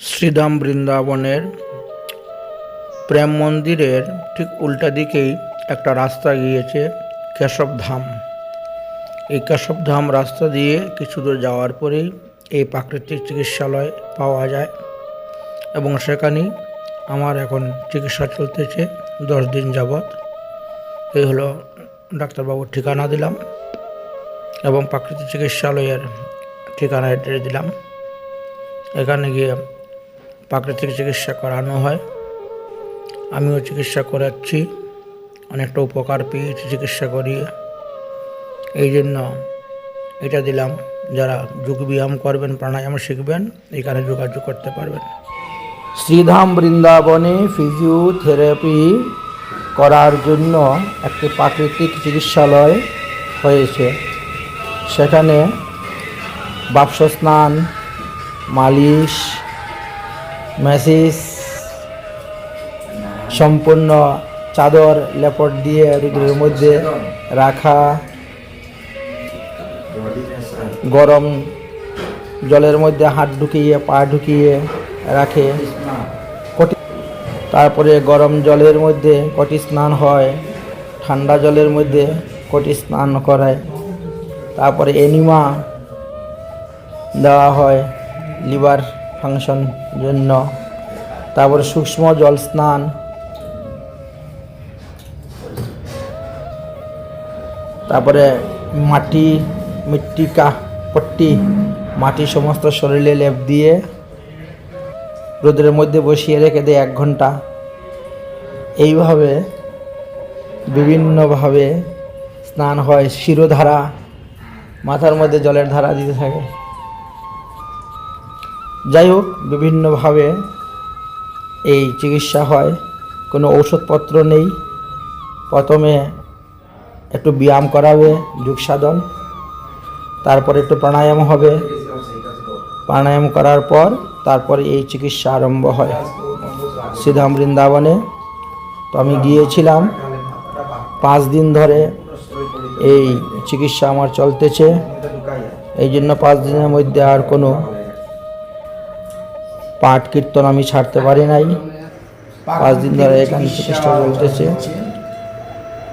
শ্রীধাম বৃন্দাবনের প্রেম মন্দিরের ঠিক উল্টা দিকেই একটা রাস্তা গিয়েছে কেশবধাম। এই কেশবধাম রাস্তা দিয়ে কিছু দূর যাওয়ার পরেই এই প্রাকৃতিক চিকিৎসালয় পাওয়া যায় এবং সেখানেই আমার এখন চিকিৎসা চলতেছে দশ দিন যাবৎ। এই হলো ডাক্তারবাবুর ঠিকানা দিলাম এবং প্রাকৃতিক চিকিৎসালয়ের ঠিকানা এড্রেস দিলাম। এখানে গিয়ে প্রাকৃতিক চিকিৎসা করানো হয়। আমিও চিকিৎসা করাচ্ছি। অনেকটা উপকার পেয়েছি চিকিৎসা করিয়ে। এই জন্য এটা দিলাম। যারা যোগ ব্যায়াম করবেন, প্রাণায়াম শিখবেন এখানে যোগাযোগ করতে পারবেন। শ্রীধাম বৃন্দাবনে ফিজিওথেরাপি করার জন্য একটি প্রাকৃতিক চিকিৎসালয় হয়েছে। সেখানে বাপস স্নান মালিশ ম্যাসেজ সম্পূর্ণ চাদর, লেপট দিয়ে রুগীর মধ্যে রাখা। গরম জলের মধ্যে হাত ঢুকিয়ে, পা ঢুকিয়ে রাখে। তারপরে গরম জলের মধ্যে কটি স্নান হয়, ঠান্ডা জলের মধ্যে কটি স্নান করায়। তারপরে এনিমা দেওয়া হয়, লিভার ফাংশন জন্য। তারপরে সূক্ষ্ম জল স্নান। তারপরে মাটি, মৃত্তিকা, পট্টি, মাটি সমস্ত শরীরে লেপ দিয়ে রোদের মধ্যে বসিয়ে রেখে দেয় এক ঘণ্টা। এইভাবে বিভিন্নভাবে স্নান হয়, শিরোধারা, মাথার মধ্যে জলের ধারা দিতে থাকে। যাই হোক, বিভিন্নভাবে এই চিকিৎসা হয়। কোনো ঔষধপত্র নেই। প্রথমে একটু ব্যায়াম করাবে, যোগ সাধন। তারপরে একটু প্রাণায়াম হবে। প্রাণায়াম করার পর তারপরে এই চিকিৎসা আরম্ভ হয় শ্রীধাম বৃন্দাবনে। তো আমি গিয়েছিলাম। পাঁচ দিন ধরে এই চিকিৎসা আমার চলতেছে। এই জন্য পাঁচ দিনের মধ্যে আর কোনো পাঠ কীর্তন আমি ছাড়তে পারি নাই। পাঁচ দিন ধরে এখানে চিকিৎসা চলতেছে।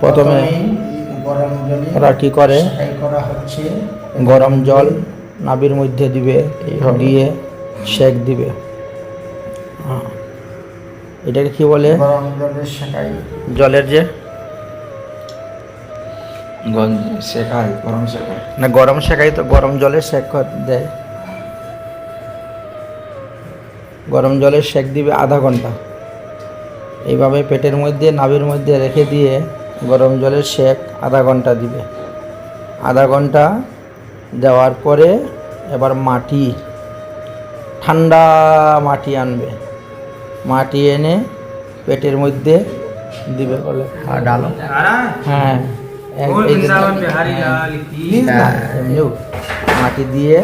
প্রথমে ওরা কী করে গরম জল নাবির মধ্যে দিবে দিয়ে শেক দিবে। হ্যাঁ। এটাকে কি বলে? জলের যে গঞ্জ শেখায় গরম শেখায় না গরম শেখাই তো গরম জলে শেক দেয়। গরম জলের শেক দিবে আধা ঘণ্টা। এইভাবে পেটের মধ্যে নাভির মধ্যে রেখে দিয়ে গরম জলের শেক আধা ঘণ্টা দিবে। আধা ঘণ্টা দেওয়ার পরে এবার মাটি ঠান্ডা মাটি আনবে। মাটি এনে পেটের মধ্যে দিবে বলে। আর ডালো? হ্যাঁ। হ্যাঁ, এমনিও মাটি দিয়ে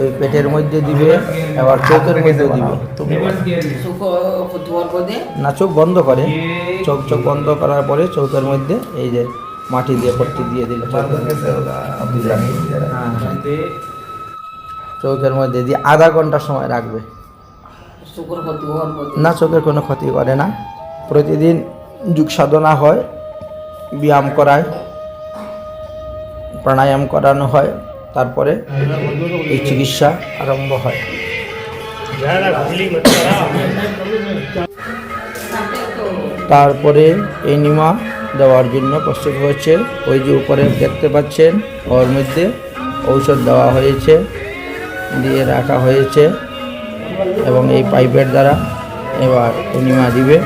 ওই পেটের মধ্যে দিবে আবার চোখের মধ্যে দিবে। না চোখ বন্ধ করে। চোখ চোখ বন্ধ করার পরে চোখের মধ্যে এই যে মাটি দিয়ে পট্টি দিয়ে দিলে। চোখের মধ্যে দিয়ে আধা ঘণ্টা সময় রাখবে। না চোখের কোনো ক্ষতি করে না। প্রতিদিন যুগ সাধনা হয় ব্যায়াম করায় প্রাণায়াম করানো হয়। তারপরে এই চিকিৎসা আরম্ভ হয়। তারপরে এনিমা দেওয়ার জন্য প্রস্তুত হয়েছে। ওই যে উপরে দেখতে পাচ্ছেন, ওর মধ্যে ঔষধ দেওয়া হয়েছে, দিয়ে রাখা হয়েছে এবং এই পাইপের দ্বারা এবার এনিমা দিবে।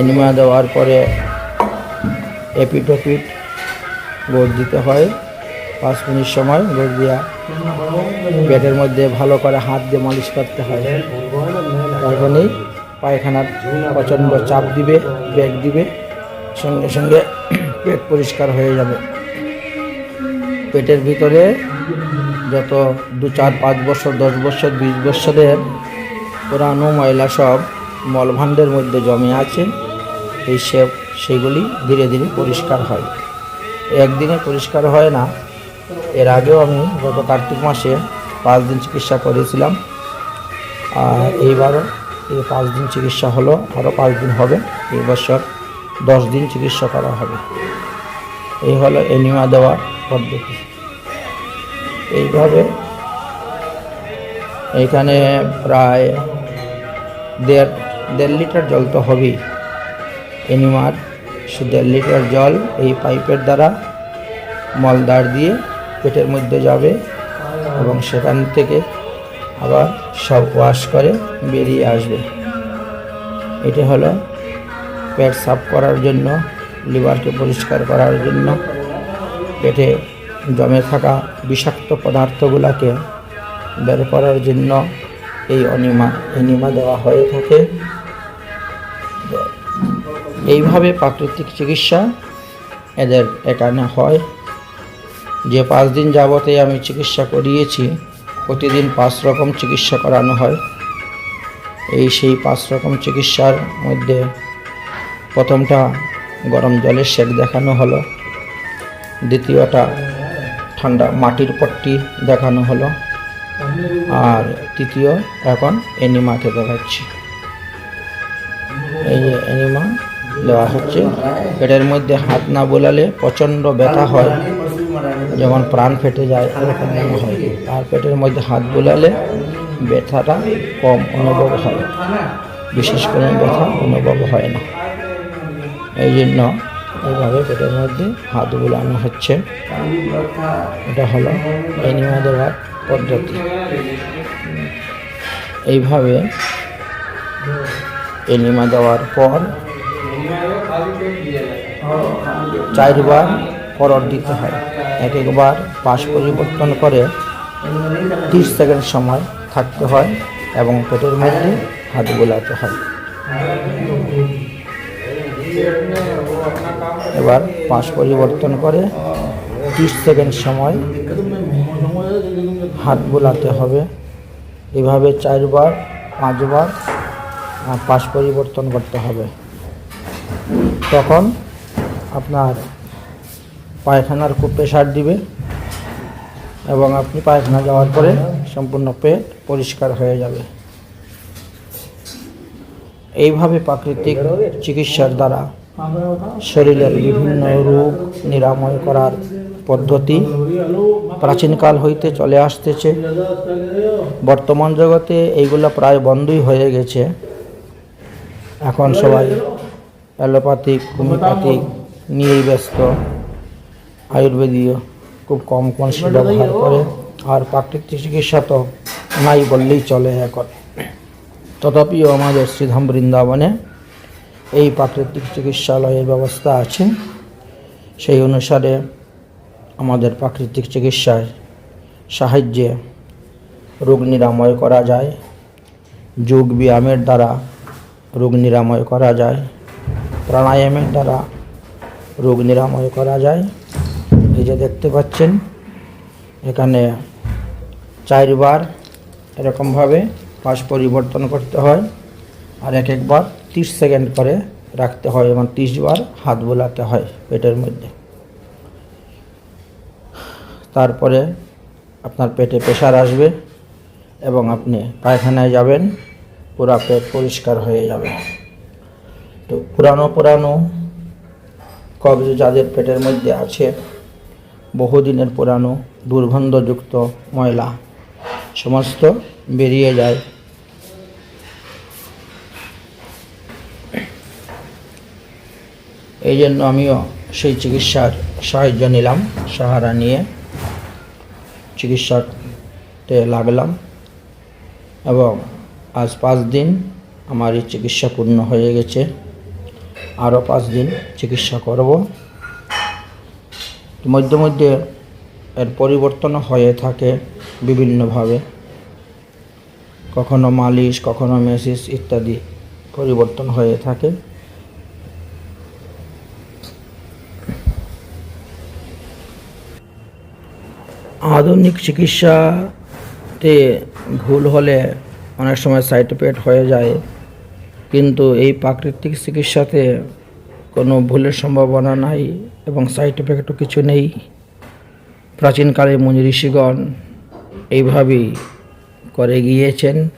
এনিমা দেওয়ার পরে এপিটোপিট গোড় দিতে হয়। পাঁচ মিনিট সময় গোড় দিয়া পেটের মধ্যে ভালো করে হাত দিয়ে মালিশ করতে হয়। তখনই পায়খানার প্রচণ্ড চাপ দিবে ব্যাগ দিবে, সঙ্গে সঙ্গে পেট পরিষ্কার হয়ে যাবে। পেটের ভিতরে যত দু চার পাঁচ বছর, দশ বছর, বিশ বছরের পুরানো ময়লা সব মলভাণ্ডের মধ্যে জমে আছে, এই সেগুলি ধীরে ধীরে পরিষ্কার হয়। একদিনে পরিষ্কার হয় না এর আগেও আমি গত কার্তিক মাসে পাঁচ দিন চিকিৎসা করেছিলাম। আর এইবারও এই পাঁচ দিন চিকিৎসা হলো, আরও পাঁচ দিন হবে, এই বছর দশ দিন চিকিৎসা করা হবে। এই হলো এনিমা দেওয়ার পদ্ধতি। এইভাবে এইখানে প্রায় দেড় দেড় লিটার জল তো হবেই। এনিমার সে দেড় লিটার জল এই পাইপের দ্বারা মলদার দিয়ে পেটের মধ্যে যাবে এবং সেখান থেকে আবার সব ওয়াশ করে বেরিয়ে আসবে। এটা হলো পেট সাফ করার জন্য, লিভারকে পরিষ্কার করার জন্য, পেটে জমে থাকা বিষাক্ত পদার্থগুলোকে বের করার জন্য এই অনিমা এনিমা দেওয়া হয়ে থাকে। এইভাবে প্রাকৃতিক চিকিৎসা এদের এখানে হয়। যে পাঁচ দিন যাবতে আমি চিকিৎসা করিয়েছি, প্রতিদিন পাঁচ রকম চিকিৎসা করানো হয়। এই সেই পাঁচ রকম চিকিৎসার মধ্যে প্রথমটা গরম জলের সেক দেখানো হলো, দ্বিতীয়টা ঠান্ডা মাটির পট্টি দেখানো হলো, আর তৃতীয় এখন এনিমাকে দেখাচ্ছি। এই যে এনিমা দেওয়া হচ্ছে, পেটের মধ্যে হাত না বোলালে প্রচণ্ড ব্যথা হয়। যেমন প্রাণ ফেটে যায় এরকম মনে হয় আর পেটের মধ্যে হাত বোলালে ব্যথাটা কম, অনুভব হয়। বিশেষ করে ব্যথা অনুভব হয় না। এই জন্য এইভাবে পেটের মধ্যে হাত বোলানো হচ্ছে। এটা হলো এনিমা দেওয়ার পদ্ধতি। এইভাবে এনিমা দেওয়ার পর চারবার পরর দিতে হয়। এক একবার পাশ পরিবর্তন করে তিরিশ সেকেন্ড সময় থাকতে হয় এবং পেটের মধ্যে হাত বোলাতে হয়। এবার পাশ পরিবর্তন করে তিরিশ সেকেন্ড সময় হাত বোলাতে হবে। এভাবে চারবার, পাঁচবার পাশ পরিবর্তন করতে হবে। তখন আপনার পায়খানার খুব প্রেশার দিবে এবং আপনি পায়খানা যাওয়ার পরে সম্পূর্ণ পেট পরিষ্কার হয়ে যাবে। এইভাবে প্রাকৃতিক চিকিৎসার দ্বারা শরীরের বিভিন্ন রোগ নিরাময় করার পদ্ধতি প্রাচীনকাল হইতে চলে আসতেছে। বর্তমান জগতে এইগুলো প্রায় বন্ধই হয়ে গেছে। এখন সবাই অ্যালোপ্যাথিক, হোমিওপ্যাথিক নিয়েই ব্যস্ত। আয়ুর্বেদীয় খুব কম কনসি ব্যবহার করে আর প্রাকৃতিক চিকিৎসা তো নাই বললেই চলে এখন তথাপিও আমাদের শ্রীধাম বৃন্দাবনে এই প্রাকৃতিক চিকিৎসালয়ের ব্যবস্থা আছে। সেই অনুসারে আমাদের প্রাকৃতিক চিকিৎসার সাহায্যে রোগ নিরাময় করা যায় যোগ ব্যায়ামের দ্বারা রোগ নিরাময় করা যায় প্রাণায়ামের দ্বারা রোগ নিরাময় করা যায়। এই যে দেখতে পাচ্ছেন, এখানে চারবার এরকমভাবে পাশ পরিবর্তন করতে হয় আর এক একবার তিরিশ সেকেন্ড করে রাখতে হয় এবং তিরিশ বার হাত বোলাতে হয় পেটের মধ্যে। তারপরে আপনার পেটে প্রেশার আসবে এবং আপনি পায়খানায় যাবেন, পুরা পেট পরিষ্কার হয়ে যাবে। তো পুরানো পুরানো কবজ যাদের পেটের মধ্যে আছে বহুদিনের পুরানো দুর্গন্ধযুক্ত ময়লা। সমস্ত বেরিয়ে যায়। এই জন্য আমিও সেই চিকিৎসার সাহায্য নিলাম, সাহারা নিয়ে চিকিৎসাতে লাগলাম এবং আজ পাঁচ দিন আমার এই চিকিৎসা পূর্ণ হয়ে গেছে। আরও পাঁচ দিন চিকিৎসা করব। মধ্যে মধ্যে এর পরিবর্তন হয়ে থাকে বিভিন্নভাবে। কখনো মালিশ, কখনো মেসিস ইত্যাদি পরিবর্তন হয়ে থাকে। আধুনিক চিকিৎসাতে ভুল হলে অনেক সময় সাইড এফেক্ট হয়ে যায়। কিন্তু এই প্রাকৃতিক চিকিৎসাতে কোনো ভুলের সম্ভাবনা নাই এবং সাইড এফেক্টও কিছু নেই। প্রাচীনকালে মুনি ঋষিগণ এইভাবেই করে গিয়েছেন।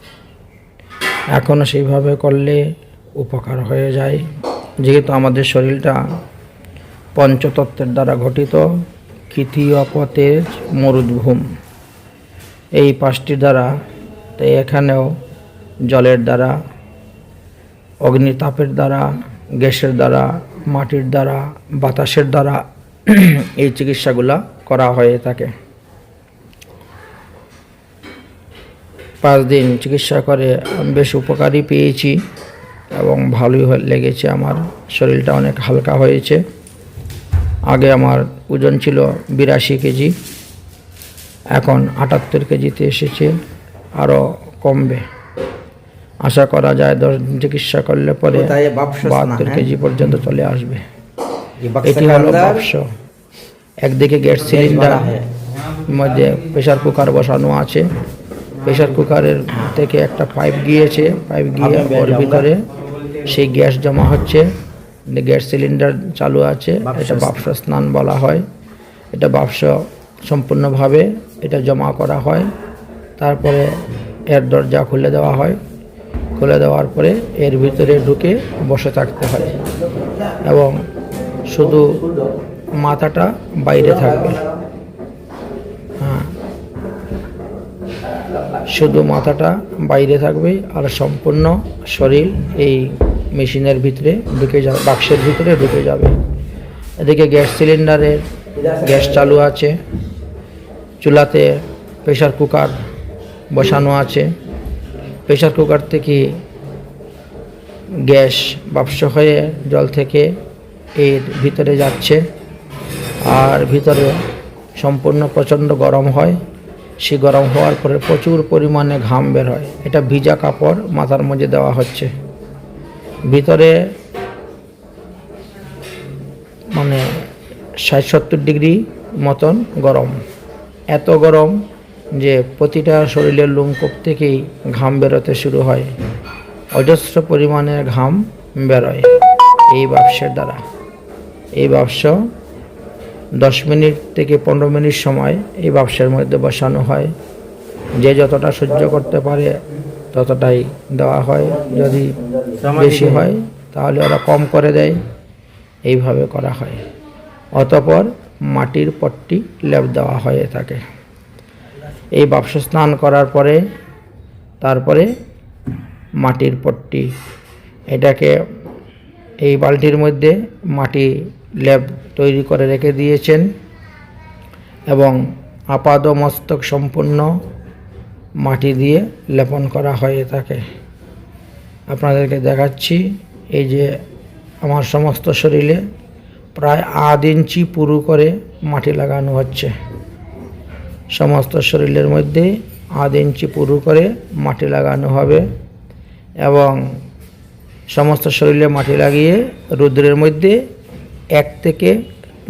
এখনও সেইভাবে করলে উপকার হয়ে যায়। যেহেতু আমাদের শরীরটা পঞ্চতত্ত্বের দ্বারা গঠিত তৃতীয় পতেজ মরুদ্ভূম। এই পাঁচটি দ্বারা তাই এখানেও জলের দ্বারা, অগ্নিতাপের দ্বারা, গ্যাসের দ্বারা মাটির দ্বারা, বাতাসের দ্বারা এই চিকিৎসাগুলা করা হয়ে থাকে। পাঁচ দিন চিকিৎসা করে বেশ উপকারই পেয়েছি এবং ভালোই লেগেছে আমার। শরীরটা অনেক হালকা হয়েছে। আগে আমার ওজন ছিল বিরাশি কেজি, এখন আটাত্তর কেজিতে এসেছে, আরও কমবে। আশা করা যায় দশদিন চিকিৎসা করলে পরে বাহাত্তর কেজি পর্যন্ত চলে আসবে। এটি হলো বাক্স একদিকে গ্যাস সিলিন্ডার মধ্যে প্রেশার কুকার বসানো আছে। প্রেশার কুকারের থেকে একটা পাইপ গিয়েছে পাইপ গিয়ে ওর ভিতরে সেই গ্যাস জমা হচ্ছে। গ্যাস সিলিন্ডার চালু আছে এটা বাপস স্নান বলা হয়। এটা বাপস সম্পূর্ণভাবে এটা জমা করা হয়। তারপরে এর দরজা খুলে দেওয়া হয়। খুলে দেওয়ার পরে এর ভিতরে ঢুকে বসে থাকতে হয়। এবং শুধু মাথাটা বাইরে থাকবে। হ্যাঁ। শুধু মাথাটা বাইরে থাকবে আর সম্পূর্ণ শরীর এই মেশিনের ভিতরে ঢুকে যাবে বাক্সের ভিতরে ঢুকে যাবে। এদিকে গ্যাস সিলিন্ডারের গ্যাস চালু আছে। চুলাতে প্রেশার কুকার বসানো আছে। প্রেসার কুকার থেকে গ্যাস বাষ্প হয়ে জল থেকে এর ভিতরে যাচ্ছে। আর ভিতরে সম্পূর্ণ প্রচণ্ড গরম হয়। সে গরম হওয়ার পরে প্রচুর পরিমাণে ঘাম বের হয়। এটা ভিজা কাপড় মাথার মধ্যে দেওয়া হচ্ছে। ভিতরে মানে ষাট সত্তর ডিগ্রি মতন গরম। এত গরম যে প্রতিটা শরীরের লোমকূপ থেকেই ঘাম বেরোতে শুরু হয়। অজস্র পরিমাণের ঘাম বেরোয় এই ব্যবসার দ্বারা। এই বাক্স দশ মিনিট থেকে পনেরো মিনিট সময় এই ব্যবসার মধ্যে বসানো হয়। যে যতটা সহ্য করতে পারে ততটাই দেওয়া হয়। যদি বেশি হয় তাহলে ওরা কম করে দেয়। এইভাবে করা হয়। অতপর মাটির পট্টি লেপ দেওয়া হয়ে থাকে। এই বাক্স স্নান করার পরে তারপরে মাটির পট্টি। এটাকে এই বালতির মধ্যে মাটি লেপ তৈরি করে রেখে দিয়েছেন এবং আপাদ মস্তক সম্পূর্ণ মাটি দিয়ে লেপন করা হয়ে থাকে। আপনাদেরকে দেখাচ্ছি, এই যে আমার সমস্ত শরীরে প্রায় আধ ইঞ্চি পুরু করে মাটি লাগানো হচ্ছে। সমস্ত শরীরের মধ্যে আধ ইঞ্চি পুরু করে মাটি লাগানো হবে এবং সমস্ত শরীরে মাটি লাগিয়ে রৌদ্রের মধ্যে এক থেকে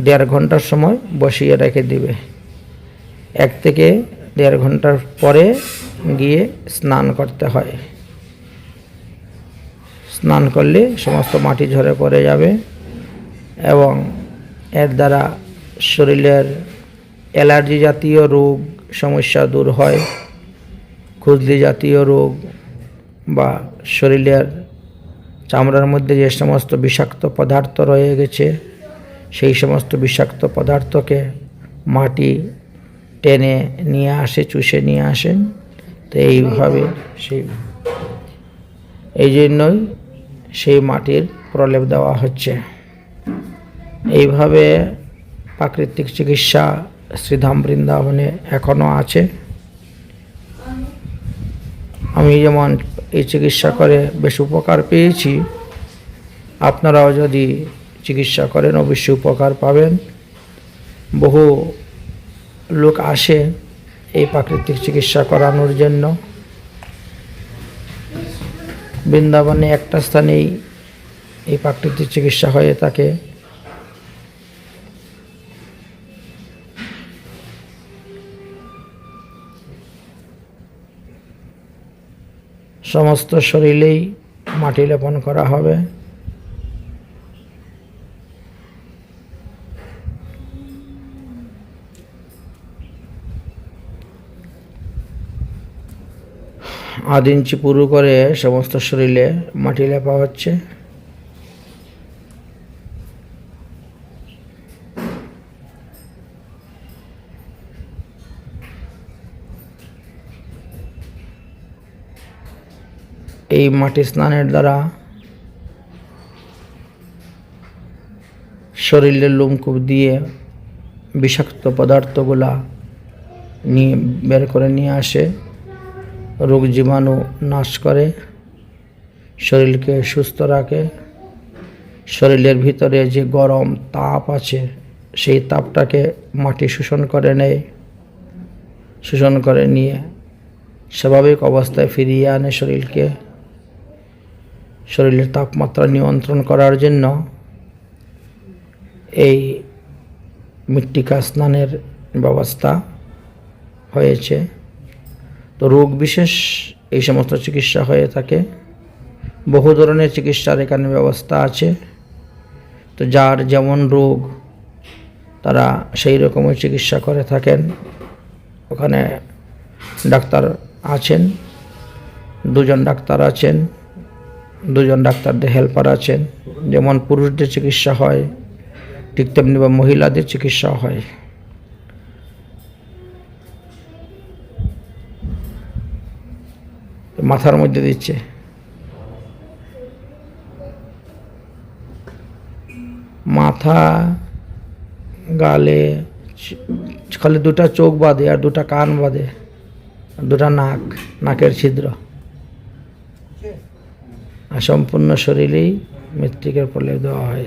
দেড় ঘণ্টার সময় বসিয়ে রেখে দিবে। এক থেকে দেড় ঘণ্টার পরে গিয়ে স্নান করতে হয়। স্নান করলে সমস্ত মাটি ঝরে পড়ে যাবে এবং এর দ্বারা শরীরের অ্যালার্জি জাতীয় রোগ সমস্যা দূর হয়, খুজলি জাতীয় রোগ বা শরীরের চামড়ার মধ্যে যে সমস্ত বিষাক্ত পদার্থ রয়ে গেছে, সেই সমস্ত বিষাক্ত পদার্থকে মাটি টেনে নিয়ে আসে, চুষে নিয়ে আসেন। তো এইভাবে সেই, এই জন্যই সেই মাটির প্রলেপ দেওয়া হচ্ছে। এইভাবে প্রাকৃতিক চিকিৎসা শ্রীধাম বৃন্দাবনে এখনও আছে। আমি যেমন এই চিকিৎসা করে বেশ উপকার পেয়েছি, আপনারাও যদি চিকিৎসা করেন অবশ্যই উপকার পাবেন। বহু লোক আসে এই প্রাকৃতিক চিকিৎসা করানোর জন্য। বৃন্দাবনে একটা স্থানেই এই প্রাকৃতিক চিকিৎসা হয়ে থাকে। সমস্ত শরীরেই মাটি লেপন করা হবে। আধ ইঞ্চি পুরু করে সমস্ত শরীরে মাটি লেপা হচ্ছে। এই মাটি স্নানের দ্বারা শরীরের লোমকূপ দিয়ে বিষাক্ত পদার্থগুলা নিয়ে বের করে নিয়ে আসে। রোগ জীবাণু নাশ করে, শরীরকে সুস্থ রাখে। শরীরের ভিতরে যে গরম তাপ আছে, সেই তাপটাকে মাটি শোষণ করে নেয়। শোষণ করে নিয়ে স্বাভাবিক অবস্থায় ফিরিয়ে আনে শরীরকে। শরীরের তাপমাত্রা নিয়ন্ত্রণ করার জন্য এই মৃত্তিকা স্নানের ব্যবস্থা হয়েছে। তো রোগ বিশেষ এই সমস্ত চিকিৎসা হয়ে থাকে। বহু ধরনের চিকিৎসার এখানে ব্যবস্থা আছে। তো যার যেমন রোগ, তারা সেই রকমের চিকিৎসা করে থাকেন। ওখানে ডাক্তার আছেন, দুজন ডাক্তার আছেন। দুজন ডাক্তারদের হেল্পার আছেন। যেমন পুরুষদের চিকিৎসা হয়, ঠিক তেমনি বা মহিলাদের চিকিৎসা হয়। মাথার মধ্যে দিচ্ছে। মাথা, গালে, খালি দুটা চোখ বাদে আর দুটা কান আর দুটা নাক, নাকের ছিদ্র। সম্পূর্ণ শরীরেই মৃত্তিকার প্রলেপ দেওয়া হয়।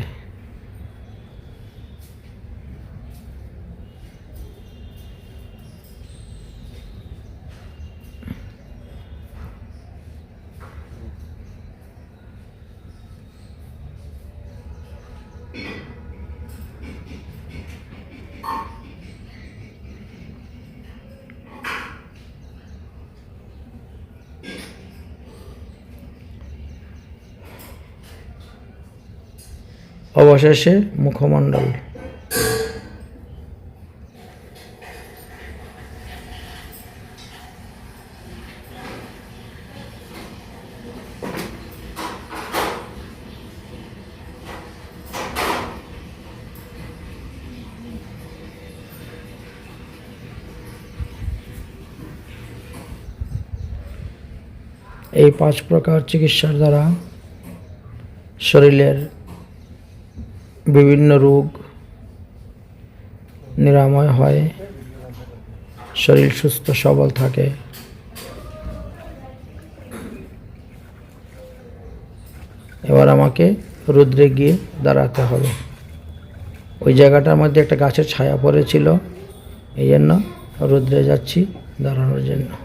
অবশেষে মুখমণ্ডল। এই পাঁচ প্রকার চিকিৎসার দ্বারা শরীরের বিভিন্ন রোগ নিরাময় হয়, শরীর সুস্থ, সবল থাকে। এবার আমাকে রুদ্রে গিয়ে দাঁড়াতে হবে। ওই জায়গাটার মধ্যে একটা গাছের ছায়া পড়েছিল, এই জন্য রুদ্রে যাচ্ছি দাঁড়ানোর জন্য।